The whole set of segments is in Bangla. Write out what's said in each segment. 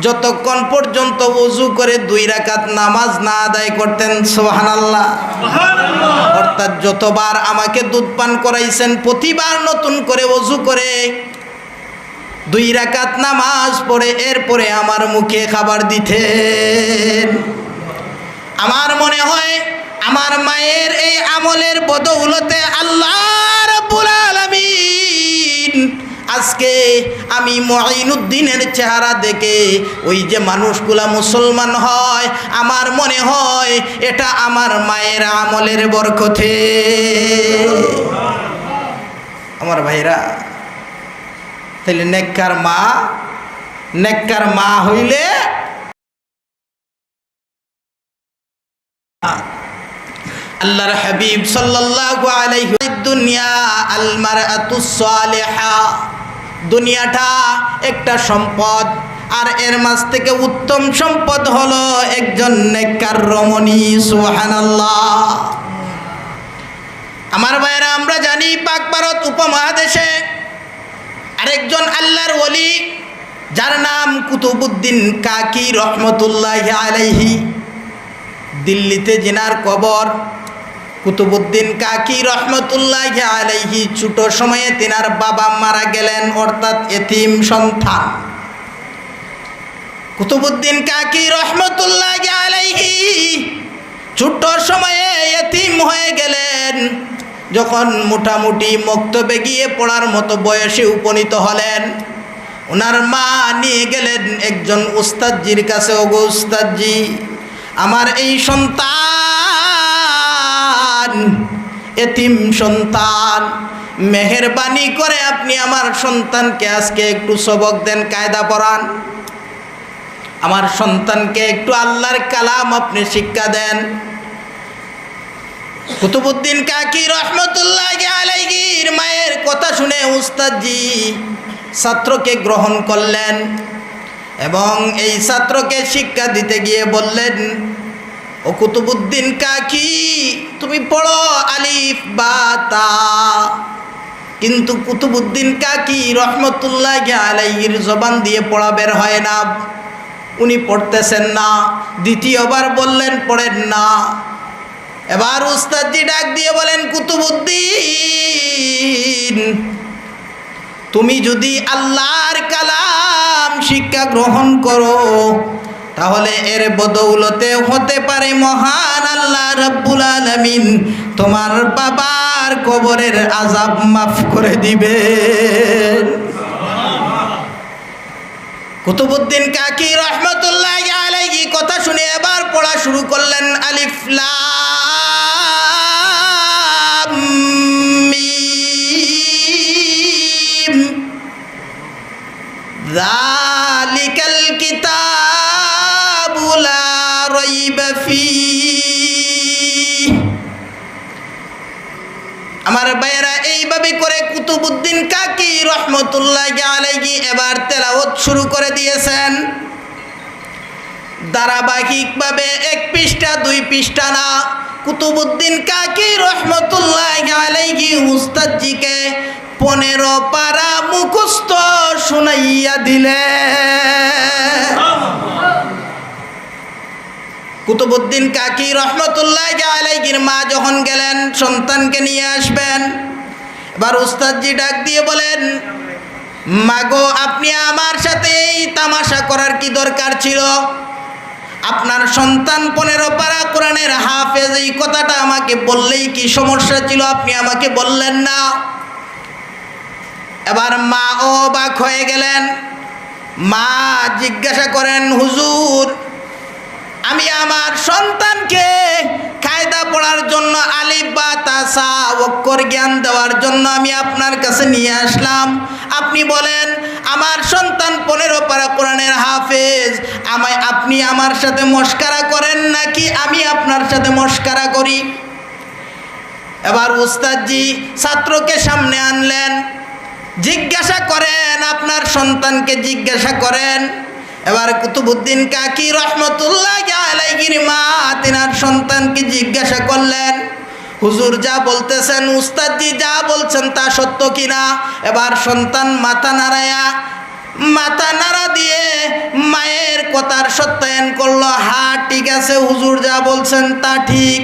যতক্ষণ পর্যন্ত উজু করে দুই রাকাত নামাজ না আদায় করতেন সোহানাল্লাহ অর্থাৎ যতবার আমাকে দুধ পান করাইছেন প্রতিবার নতুন করে অজু করে দুই রাকাত নামাজ পড়ে এরপরে আমার মুখে খাবার দিতেন। আমার মনে হয় আমার মায়ের এই আমলের বদৌলতে আল্লাহ রাব্বুল আলামিন আজকে আমি মঈনুদ্দিনের চেহারা দেখে ওই যে মানুষগুলা মুসলমান হয়, আমার মনে হয় এটা আমার মায়ের আমলের বরকতে। আমার ভাইরা তাহলে নেককার মা নেককার মা হইলে আল্লাহর হাবিব সাল্লাল্লাহু আলাইহি দুনিয়া আল মারআতুস সালিহা, দুনিয়াটা একটা সম্পদ, আর এর মাঝ থেকে উত্তম সম্পদ হলো একজন নেককার রমণী, সুবহানাল্লাহ। আমার ভাইরা আমরা জানি পাক ভারত উপমহাদেশে আরেকজন আল্লাহর ওলি, যার নাম কুতুবুদ্দিন কাকি রহমতুল্লাহ আলাইহি, দিল্লিতে জিনার কবর কুতুবুদ্দিন কাকি রহমতুল্লাহ আলাইহি ছোট সময়ে তিনার বাবা মারা গেলেন, অর্থাৎ এতিম সন্তান। কুতুবুদ্দিন কাকি রহমতুল্লাহ আলাইহি ছোট্ট সময়ে এতিম হয়ে গেলেন। যখন মোটামুটি মক্তবে গিয়ে পড়ার মতো বয়সে উপনীত হলেন ওনার মা নিয়ে গেলেন একজন উস্তাদজির কাছে, ওগো উস্তাদজি, আমার এই সন্তান এতিম সন্তান। মেহরবানি করে আপনি আমার সন্তানকে আজকে একটু সবক দেন, কায়দা পড়ান আমার সন্তানকে একটু আল্লাহর কালাম আপনি শিক্ষা দেন। কুতুবুদ্দিন কাকি রহমতুল্লাহ আলাইগির মায়ের কথা শুনে উস্তাদজি ছাত্রকে গ্রহণ করলেন এবং এই ছাত্রকে শিক্ষা দিতে গিয়ে বললেন ও কুতুবুদ্দিন কাকি, তুমি পড়ো আলিফ বা তা। কিন্তু কুতুবুদ্দিন কাকি রহমতুল্লাহ আলাইহির জবান দিয়ে পড়া বের হয় না। উনি পড়তেছেন না, দ্বিতীয়বার বললেন পড়েন না। এবার উস্তাদজি ডাক দিয়ে বলেন, কুতুবুদ্দিন, তুমি যদি আল্লাহর কালাম শিক্ষা গ্রহণ করো তাহলে এর বদৌলতে হতে পারে মহান আল্লাহ রব্বুল আলমিন। তোমার বাবার কবরের আজাব মাফ করে দিবে। কুতুবুদ্দিন কাকি রহমতুল্লাহ আলাইহি কথা শুনে এবার পড়া ধারাবাহিকভাবে এক পৃষ্ঠা, দুই পৃষ্ঠা না। কুতুবুদ্দিন কাকি রহমতুল্লাহ উস্তাদজিকে পনেরো পারা মুখস্থ শুনাইয়া দিলে। কুতুবুদ্দিন কাকি রহমতুল্লাহ আলাইহির মা যখন গেলেন, সন্তানকে নিয়ে আসবেন, এবার উস্তাদজি ডাক দিয়ে বলেন, মাগো, আপনি আমার সাথে এই তামাশা করার কি দরকার ছিল? আপনার সন্তান পনেরো পারা কোরআনের হাফেজ, এই কথাটা আমাকে বললেই কি সমস্যা ছিল? আপনি আমাকে বললেন না। এবার মা ও বাক হয়ে গেলেন। মা জিজ্ঞাসা করেন, হুজুর আমি আমার সন্তানকে কায়দা পড়ার জন্য আলিফ বা তাসা অক্ষর জ্ঞান দেওয়ার জন্য আমি আপনার কাছে নিয়ে আসলাম। আপনি বলেন, আমার সন্তান পনেরো পারা কোরআনের হাফেজ। আমায় আপনি আমার সাথে মস্কারা করেন নাকি আমি আপনার সাথে মস্কারা করি? এবার উস্তাদজি ছাত্রকে সামনে আনলেন। জিজ্ঞাসা করেন, আপনার সন্তানকে জিজ্ঞাসা করেন? এবার কুতুবুদ্দিন কাকি রহমতুল্লাহ আলাইহির মা, তিনার সন্তানকে জিজ্ঞাসা করলেন, হুজুর যা বলতেছেন, উস্তাদজি যা বলছেন তা সত্য কিনা? এবার সন্তান মাথা নাড়ায়া, মাথা নাড়া দিয়ে মায়ের কথার সত্যায়ন করল, হা, ঠিক আছে, হুজুর যা বলছেন তা ঠিক।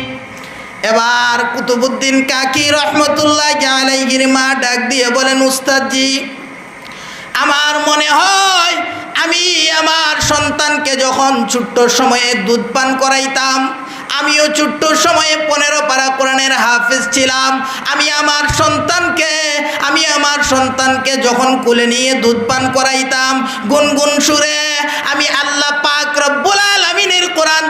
এবার কুতুবুদ্দিন কাকি রহমতুল্লাহ আলাইহির মা ডাক দিয়ে বলেন, উস্তাদজি, আমার মনে হয় আমি আমার সন্তানকে যখন ছোট্ট সময়ে দুধ পান করাইতাম, আমিও ছোট্ট সময়ে পনেরো পারা কোরআনের হাফেজ ছিলাম। আমি আমার সন্তানকে, আমি আমার সন্তানকে যখন কুলে নিয়ে দুধ পান করাইতাম, গুনগুন সুরে, আমি আল্লাহ পাক রব্বুল আলামিনের কোরআন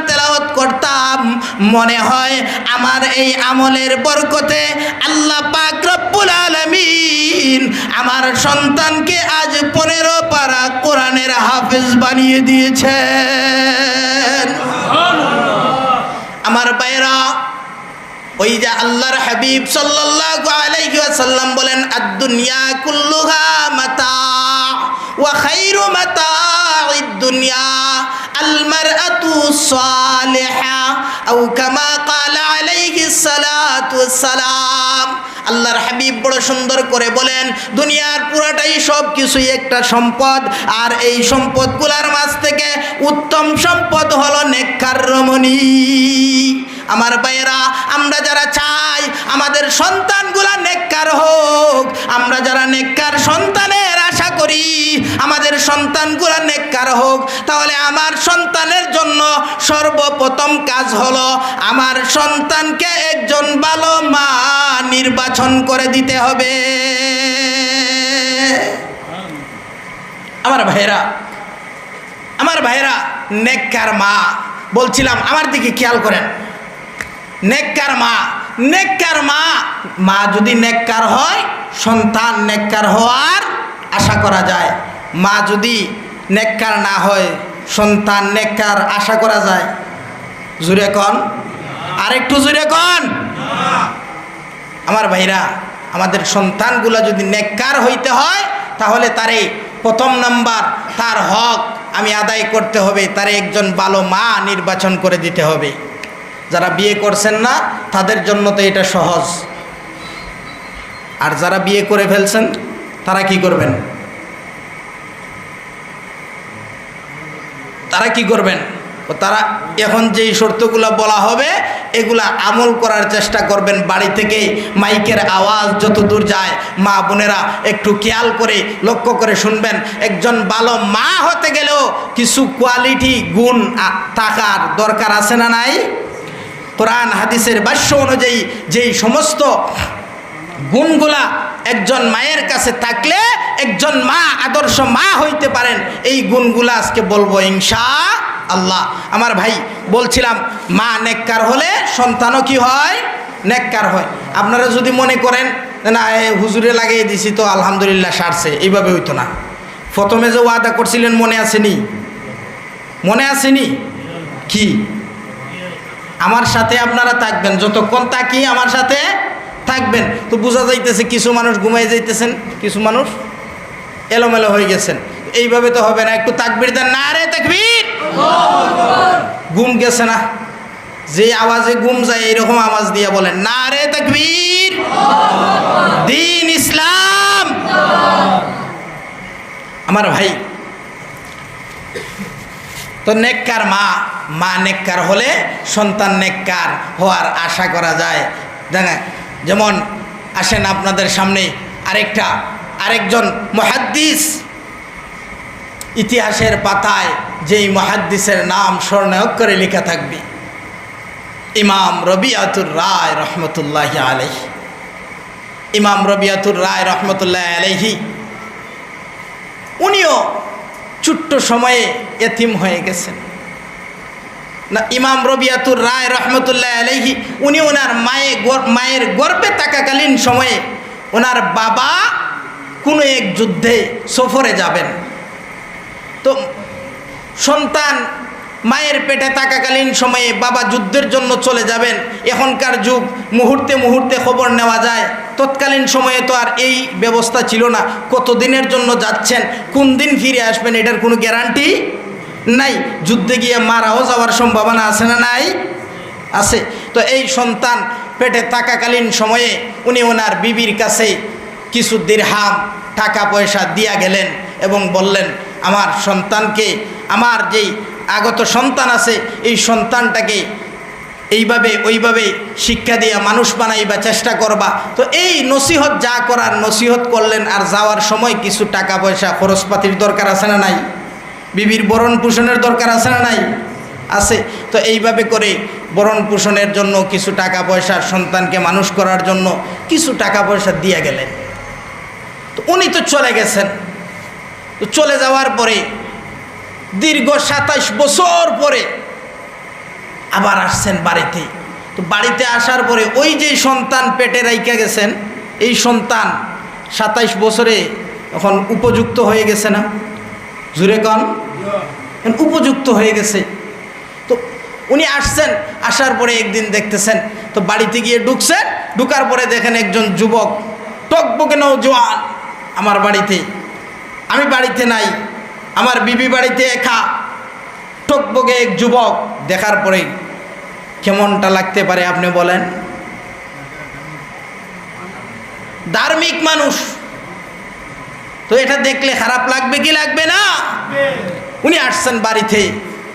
করতাম। মনে হয় আমার এই আমলের বরকতে আল্লাহ পাক রব্বুল আলামিন আমার সন্তানকে আজ পনেরো পারা কোরআনের হাফেজ বানিয়ে দিয়েছেন। আমার বাইরা ওই যে আল্লাহর হাবিব সাল্লাল্লাহু আলাইহি ওয়াসাল্লাম বলেন, আদ-দুনিয়া কুল্লুহা মাতা ওয়া খায়রু মাতা'id দুনিয়া আল্লাহর হাবিব বড় সুন্দর করে বলেন, দুনিয়ার পুরাটাই সব কিছুই একটা সম্পদ, আর এই সম্পদগুলার মাঝ থেকে উত্তম সম্পদ হলো নেককার রমণী আমার ভাইয়েরা, আমরা যারা চাই আমাদের সন্তানগুলা নেককার হোক, আমরা যারা নেককার সন্তানের আশা করি, আমাদের সন্তানগুলা নেককার হোক, তাহলে আমার সন্তানের জন্য সর্বপ্রথম কাজ হলো আমার সন্তানকে একজন ভালো মা নির্বাচন করে দিতে হবে। আমার ভাইয়েরা আমার ভাইয়েরা, নেককার মা, বলছিলাম, আমার দিকে খেয়াল করেন। নেককার মা নেককার মা মা যদি নেককার হয়, সন্তান নেককার হওয়ার আশা করা যায়। মা যদি নেককার না হয়, সন্তান নেককার আশা করা যায়। জুড়ে কন। আরেকটু জুড়ে কন। আমার ভাইরা, আমাদের সন্তানগুলো যদি নেককার হইতে হয়, তাহলে তারে প্রথম নাম্বার তার হক আমি আদায় করতে হবে। তারে একজন ভালো মা নির্বাচন করে দিতে হবে। যারা বিয়ে করছেন না, তাদের জন্য তো এটা সহজ। আর যারা বিয়ে করে ফেলছেন তারা কি করবেন? তারা কি করবেন? তারা এখন যেই শর্তগুলো বলা হবে, এগুলা আমল করার চেষ্টা করবেন। বাড়ি থেকে মাইকের আওয়াজ যত দূর যায়, মা বোনেরা একটু খেয়াল করে, লক্ষ্য করে শুনবেন। একজন ভালো মা হতে গেলেও কিছু কোয়ালিটি গুণ থাকার দরকার আছে না নাই? কোরআন, হাদিসের ভাষ্য অনুযায়ী যেই সমস্ত গুণগুলা একজন মায়ের কাছে থাকলে একজন মা, আদর্শ মা হইতে পারেন। এই গুণগুলা আজকে বলব ইনশা আল্লাহ আমার ভাই, বলছিলাম, মা নেককার হলে সন্তানও কি হয়? নেককার হয়। আপনারা যদি মনে করেন, না হুজুরে লাগিয়ে দিছি তো আলহামদুলিল্লাহ সারছে এইভাবে হইতো না। প্রথমে যে ওয়াদা করছিলেন, মনে আসেনি? মনে আসেনি? কি? আমার সাথে আপনারা থাকবেন, যতক্ষণ তাকি আমার সাথে থাকবেন। তো বোঝা যাইতেছে কিছু মানুষ ঘুমাই যাইতেছেন, কিছু মানুষ এলোমেলো হয়ে গেছেন। এইভাবে তো হবে না, একটু তাকবির দেন। না রে তাকবির! ঘুম গেছে না। যে আওয়াজে ঘুম যায় এইরকম আওয়াজ দিয়ে বলেন না রে তাকবীর! দিন ইসলাম! আমার ভাই, তো নেককার মা মা নেককার হলে সন্তান নেককার হওয়ার আশা করা যায়। দেখেন যেমন আসেন আপনাদের সামনে আরেকটা, আরেকজন মহাদ্দিস। ইতিহাসের পাতায় যেই মহাদ্দিসের নাম স্বর্ণাক্ষরে লেখা থাকবে। ইমাম রবিয়াতুর রায় রহমতুল্লাহ আলহি ইমাম রবিয়াতুর রায় রহমতুল্লাহ আলহি উনিও ছোট্ট সময়ে এতিম হয়ে গেছেন। না, ইমাম রবিয়াতুর রায় রহমতুল্লাহ আলহি উনি ওনার মায়ে মায়ের গর্বে থাকাকালীন সময়ে ওনার বাবা কোনো এক যুদ্ধে সফরে যাবেন। তো সন্তান মায়ের পেটে থাকাকালীন সময়ে বাবা যুদ্ধের জন্য চলে যাবেন। এখনকার যুগ, মুহূর্তে মুহূর্তে খবর নেওয়া যায়। তৎকালীন সময়ে তো আর এই ব্যবস্থা ছিল না। কত দিনের জন্য যাচ্ছেন, কোন দিন ফিরে আসবেন, এটার কোনো গ্যারান্টি নাই। যুদ্ধে গিয়ে মারাও যাওয়ার সম্ভাবনা আছে না নাই? আছে। তো এই সন্তান পেটে থাকাকালীন সময়ে উনি ওনার বিবির কাছে কিছু দিরহাম, টাকা পয়সা দিয়া গেলেন এবং বললেন, আমার সন্তানকে, আমার যেই আগত সন্তান আছে, এই সন্তানটাকে এইভাবে, ওইভাবে শিক্ষা দিয়া মানুষ বানাইবা চেষ্টা করবা। তো এই নসিহত যা করার নসিহত করলেন, আর যাওয়ার সময় কিছু টাকা পয়সা খরচপাতির দরকার আছে না নাই? বিবির বরণ পোষণের দরকার আছে না নাই? আছে। তো এইভাবে করে বরণ পোষণের জন্য কিছু টাকা পয়সা সন্তানকে মানুষ করার জন্য কিছু টাকা পয়সা দিয়ে গেলেন। তো উনি তো চলে গেছেন। তো চলে যাওয়ার পরে দীর্ঘ সাতাইশ বছর পরে আবার আসছেন বাড়িতে। তো বাড়িতে আসার পরে ওই যে সন্তান পেটে রাইকা গেছেন, এই সন্তান সাতাইশ বছরে এখন উপযুক্ত হয়ে গেছে না? জুরে কন। এখন উপযুক্ত হয়ে গেছে। তো উনি আসছেন, আসার পরে একদিন দেখতেছেন, তো বাড়িতে গিয়ে ঢুকছেন ঢুকার পরে দেখেন একজন যুবক টকবকে জোয়ান আমার বাড়িতে। আমি বাড়িতে নাই, আমার বিবি বাড়িতে একা। টকবকে এক যুবক দেখার পরে কেমনটা লাগতে পারে আপনি বলেন? ধার্মিক মানুষ। তো এটা দেখলে খারাপ লাগবে কি লাগবে না? উনি আসছেন বাড়িতে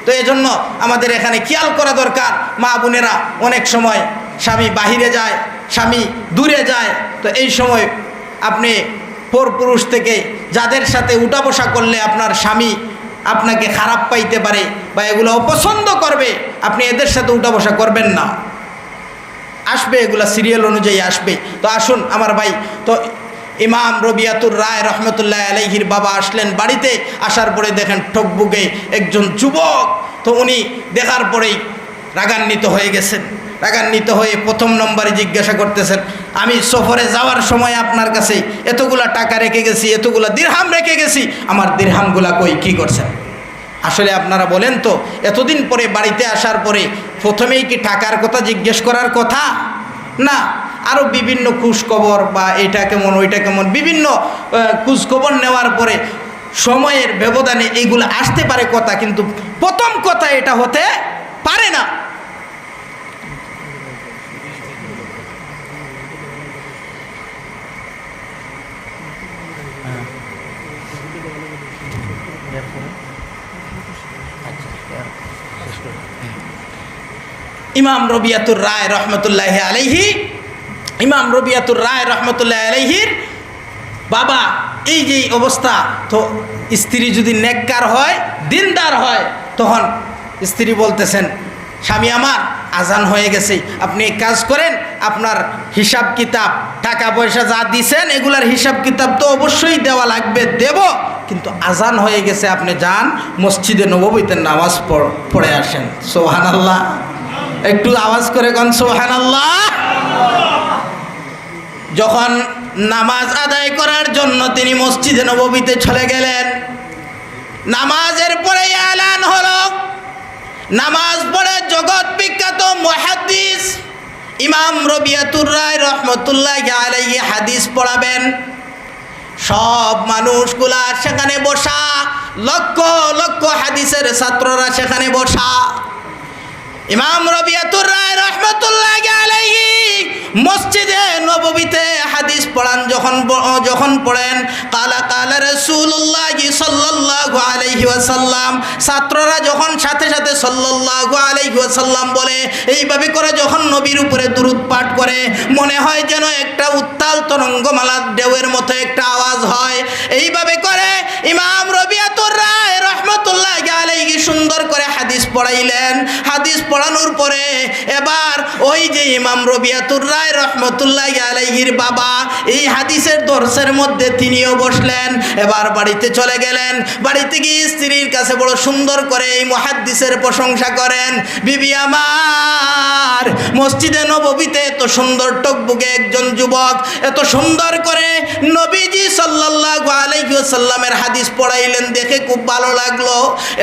তো এই জন্য আমাদের এখানে খেয়াল করা দরকার। মা বোনেরা অনেক সময় স্বামী বাহিরে যায়, স্বামী দূরে যায়। তো এই সময় আপনি পরপুরুষ থেকে যাদের সাথে উঠা বসা করলে আপনার স্বামী আপনাকে খারাপ পাইতে পারে বা এগুলো অপছন্দ করবে, আপনি এদের সাথে উঠা বসা করবেন না। আসবে এগুলা সিরিয়াল অনুযায়ী আসবে। তো আসুন আমার ভাই, তো ইমাম রবিয়াতুর রায় রহমতুল্লাহ আলহির বাবা আসলেন বাড়িতে, আসার পরে দেখেন ঠকবুকে একজন যুবক। তো উনি দেখার পরেই রাগান্বিত হয়ে গেছেন। রাগান্বিত হয়ে প্রথম নম্বরে জিজ্ঞাসা করতেছেন, আমি সফরে যাওয়ার সময় আপনার কাছে এতগুলা টাকা রেখে গেছি, এতগুলা দিরহাম রেখে গেছি, আমার দিরহামগুলা কই, কী করছেন? আসলে আপনারা বলেন তো, এতদিন পরে বাড়িতে আসার পরে প্রথমেই কি টাকার কথা জিজ্ঞেস করার কথা? না আরও বিভিন্ন খোঁজখবর বা এটা কেমন, ওইটা কেমন, বিভিন্ন খোঁজখবর নেওয়ার পরে সময়ের ব্যবধানে এইগুলো আসতে পারে কথা, কিন্তু প্রথম কথা এটা হতে পারে না। ইমাম রবিয়াতুর রায় রহমতুল্লাহ আলাইহি, ইমাম রবিয়াতুর রায় রহমতুল্লাহ আলাইহির বাবা, এই যে অবস্থা, তো স্ত্রী যদি নেককার হয়, দিনদার হয়, তখন স্ত্রী বলতেছেন, স্বামী আমার, আজান হয়ে গেছে, আপনি কাজ করেন, আপনার হিসাব কিতাব টাকা পয়সা যা দিছেন, এগুলার হিসাব কিতাব তো অবশ্যই দেওয়া লাগবে, দেব, কিন্তু আজান হয়ে গেছে, আপনি যান, মসজিদে নববীতে নামাজ পড়ে আসেন। সোহান আল্লাহ একটু আওয়াজ করে কন সোহান যখন নামাজ আদায় করার জন্য তিনি মসজিদে নববীতে চলে গেলেন, নামাজের পরে এলান হলো। নামাজ পড়ে জগৎ বিখ্যাত মহাদিস ইমাম রবিয়াতুর রায় রহমতুল্লাহ আলাইহি হাদিস পড়াবেন। সব মানুষগুলা সেখানে বসা, লক্ষ লক্ষ হাদিসের ছাত্ররা সেখানে বসা। ইমাম রবিয়াতুর রায় রহমতুল্লাহ মসজিদে নববীতে হাদিস পড়ান, যখন যখন পড়েন, কালা কালা রসুল্লাহ সাল্লাল্লাহু আলাইহি ওয়াসাল্লাম, ছাত্ররা যখন সাথে সাথে সাল্লাল্লাহু আলাইহি ওয়াসাল্লাম বলে, এইভাবে করে যখন নবীর উপরে দুরুদ পাঠ করে, মনে হয় যেন একটা উত্তাল তরঙ্গমালার ঢেউয়ের মতো একটা আওয়াজ হয়। এইভাবে পড়াইলেন, হাদিস পড়ানোর পরে এবার ওই যে ইমাম রবিয়াতুর রায় রহমতুল্লাহ আলাইহির বাবা, এই হাদিসের দর্শের মধ্যে তিনিও বসলেন, এবার বাড়িতে চলে গেলেন। বাড়িতে গিয়ে স্ত্রীর কাছে বড় সুন্দর করে এই মহাদ্দিসের প্রশংসা করেন, বিবি আমার, মসজিদে নববীতে এত সুন্দর টকবুকে একজন যুবক, এত সুন্দর করে নবীজি সাল্লাল্লাহু আলাইহি ওয়াসাল্লামের হাদিস পড়াইলেন, দেখে খুব ভালো লাগল।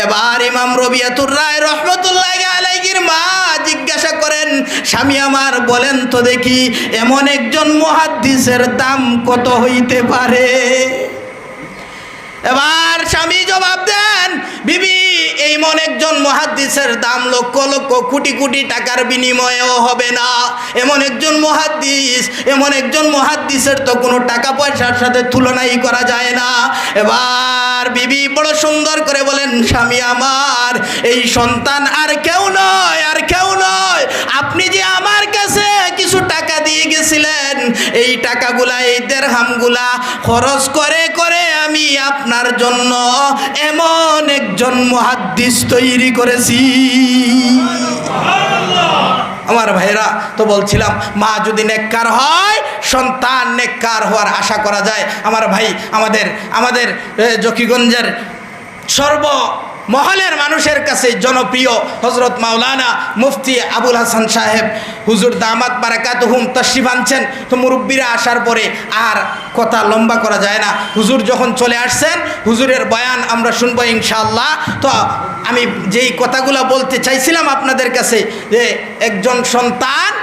এবার ইমাম রবিয়াতুর রায় রহমতুল্লাহ মা জিজ্ঞাসা করেন, স্বামী আমার, বলেন তো দেখি, এমন একজন মুহাদ্দিসের দাম কত হইতে পারে? এবার স্বামী জবাব দেন, বিবি, এই মন একজন মহাদ্দিসের দাম লক্ষ লক্ষ কোটি কোটি টাকার বিনিময়েও হবে না। এমন একজন মহাদ্দিস, এমন একজন মহাদ্দিসের তো কোনো টাকা পয়সার সাথে তুলনাই করা যায় না। এবার আমার বিবি বড় সুন্দর করে বলেন, স্বামী আমার, এই সন্তান আর কেউ নয়, আর কেউ নয়। আপনি যে আমার কাছে কিছু টাকা দিয়ে গেছিলেন, এই টাকাগুলা এই দেড়হামগুলা খরচ করে করে আমি আপনার জন্য এমন একজন মহাদ্দিস তৈরি করেছি। ভাইরা তো বলছিলাম, মা যদি নেককার হয়, সন্তান নেককার হওয়ার আশা করা যায়। আমার ভাই, আমাদের আমাদের জকিগঞ্জের সর্ব মহলের মানুষের কাছে জনপ্রিয় হজরত মাওলানা মুফতি আবুল হাসান সাহেব। হুজুর দামাত বারাকাত হুম তশরিফ আনছেন। তো মুরব্বীরা আসার পরে আর কথা লম্বা করা যায় না। হুজুর যখন চলে আসছেন, হুজুরের বয়ান আমরা শুনব ইনশাআল্লাহ। তো আমি যেই কথাগুলো বলতে চাইছিলাম আপনাদের কাছে, যে একজন সন্তান সন-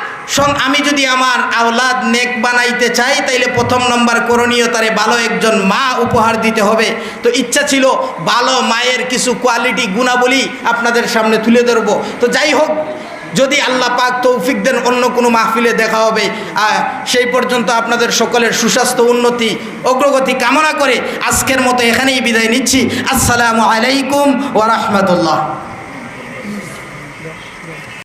আমি যদি আমার আওলাদ নেক বানাইতে চাই, তাইলে প্রথম নম্বর করণীয় তারে ভালো একজন মা উপহার দিতে হবে। তো ইচ্ছা ছিল ভালো মায়ের কিছু কোয়ালিটি গুণাবলী আপনাদের সামনে তুলে ধরবো। তো যাই হোক, যদি আল্লাহ পাক তৌফিক দেন, অন্য কোনো মাহফিলে দেখা হবে। সেই পর্যন্ত আপনাদের সকলের সুস্বাস্থ্য, উন্নতি, অগ্রগতি কামনা করে আজকের মতো এখানেই বিদায় নিচ্ছি। আসসালামু আলাইকুম ওয়া রাহমাতুল্লাহ।